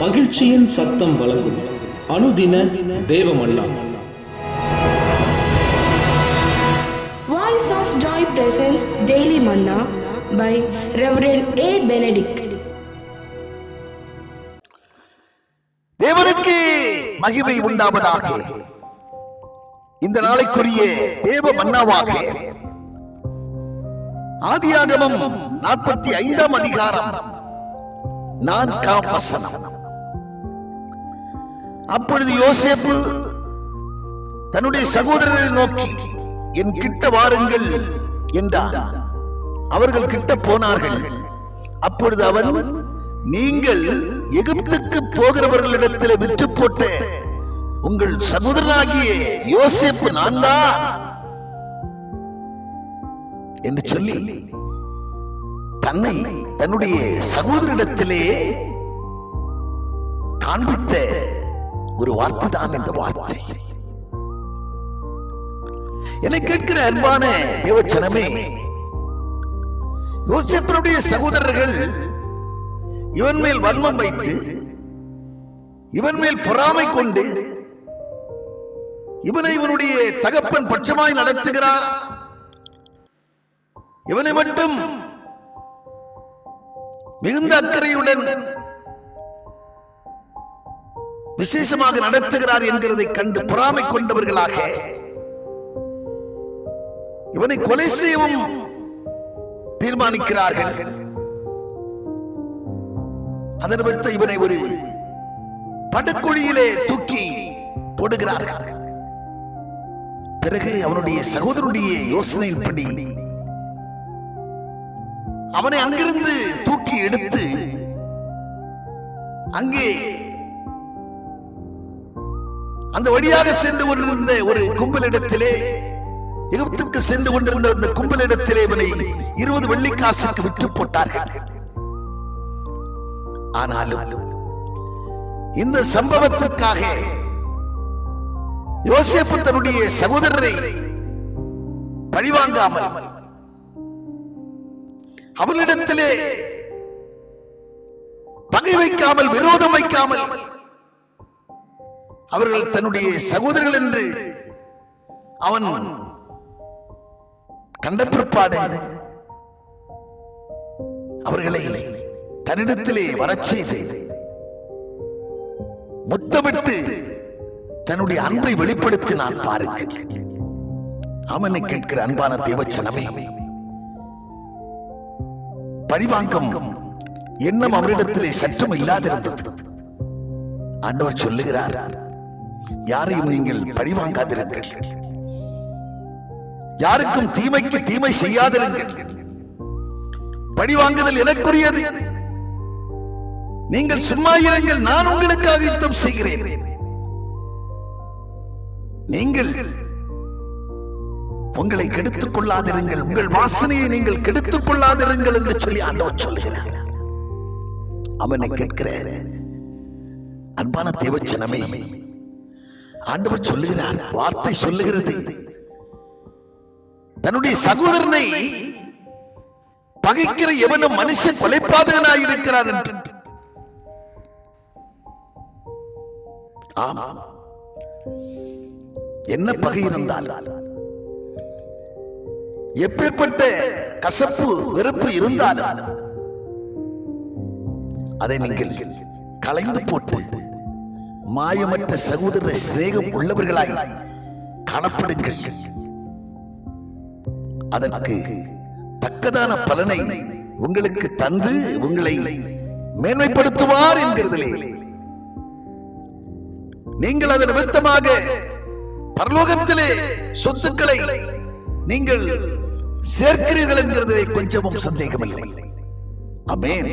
மகிழ்ச்சியின் சத்தம் வழங்கும். அனுதின தேவமல்லா Voice of Joy presents Daily Manna by Reverend A. Benedict. தேவனுக்கு மகிமை உண்டாவதாக. இந்த நாளைக்குரிய தேவ மன்னாவாக. ஆதியாகமம் நாற்பத்தி ஐந்தாம் அதிகாரம். நான் வசனம். அப்பொழுது யோசேப்பு தன்னுடைய சகோதரரை நோக்கி என் கிட்ட வாருங்கள் என்றார் அவர்கள் கிட்ட போனார்கள். அப்பொழுது அவன் நீங்கள் எகிப்துக்கு போகிறவர்களிடத்தில் விற்று போட்ட உங்கள் சகோதரனாகிய யோசேப்பு நான் தான் என்று சொல்லி தன்னை தன்னுடைய சகோதரிடத்திலே காண்பித்த ஒரு வார்த்தை தான் இந்த வார்த்தை. என்னை கேட்கிற அன்பான தேவச்சனமே யோசேப்பனுடைய சகோதரர்கள் இவன் மேல் வன்மம் வைத்து இவன் மேல் பொறாமை கொண்டு இவனை இவனுடைய தகப்பன் பட்சமாய் நடத்துகிறார் இவனை மட்டும் மிகுந்த அக்கறையுடன் விசேஷமாக நடத்துகிறார் என்கிறதை கண்டு பொறாமை கொண்டவர்களாக இவனை கொலை செய்யவும் தீர்மானிக்கிறார்கள். அதன் நிமித்தம் இவனை ஒரு படுக்குழியிலே தூக்கி போடுகிறார்கள். பிறகு அவனுடைய சகோதரனுடைய யோசனையின்படி அவனை அங்கிருந்து தூக்கி எடுத்து அங்கே அந்த வழியாக சென்று கொண்டிருந்த ஒரு கும்பலிடத்திலே எகிப்துக்கு சென்று கொண்டிருந்த அந்த கும்பலிடத்திலே இவனை இருபது வெள்ளிக்காசுக்கு விற்று போட்டார்கள். ஆனாலும் இந்த சம்பவத்திற்காக யோசேப்பு தன்னுடைய சகோதரரை பழிவாங்காமல் அவளிடத்திலே பகை வைக்காமல் விரோதம் வைக்காமல் அவர்கள் தன்னுடைய சகோதரர்கள் என்று அவன் கண்ட பிற்பாடு அவர்களை தன்னிடத்திலே வரச் செய்து முத்தமிட்டு தன்னுடைய அன்பை வெளிப்படுத்தினான் பாருங்கள். அவனை கேட்கிற அன்பான தேவச்சனமே பழிவாங்கம் எண்ணம் அவரிடத்திலே சற்றும் இல்லாதிருந்தது. ஆண்டவர் சொல்லுகிறார் யாரையும் நீங்கள் பழிவாங்காதிருங்கள். யாருக்கும் தீமைக்கு தீமை செய்யாதிருங்கள். பழிவாங்குதல் எனக்குரியது. நீங்கள் சும்மா இருங்கள் நான் உங்களுக்காக யுத்தம் செய்கிறேன். நீங்கள் உங்களை கெடுத்துக் கொள்ளாதிருங்கள். உங்கள் வாசனையை நீங்கள் கெடுத்துக் கொள்ளாதிருங்கள் என்று சொல்லி ஆண்டவர் சொல்லுகிறார் அவனை கேட்கிற அன்பான தேவச்சனமே ஆண்டவர் சொல்லுகிறார் வார்த்தை சொல்லுகிறது. தன்னுடைய சகோதரனை பகைக்கிற எவனும் மனுஷன் கொலைப்பாதகனாய் இருக்கிறார் என்று. ஆம். என்ன பகை இருந்தால்? எப்பேற்பட்ட கசப்பு வெறுப்பு இருந்தாலும் அதை நீங்கள் களைந்து போட்டு மாயமற்ற சகோதர சிநேகம் உள்ளவர்களாய் காணப்படுங்கள். அதற்கு தக்கதான பலனை உங்களுக்கு தந்து உங்களை மேன்மைப்படுத்துவார் என்கிறதிலே. நீங்கள் அதன் நிமித்தமாக பரலோகத்திலே சொத்துக்களை நீங்கள் சேர்க்கிறீர்கள் என்கிறதிலே கொஞ்சமும் சந்தேகமில்லை. அமேன்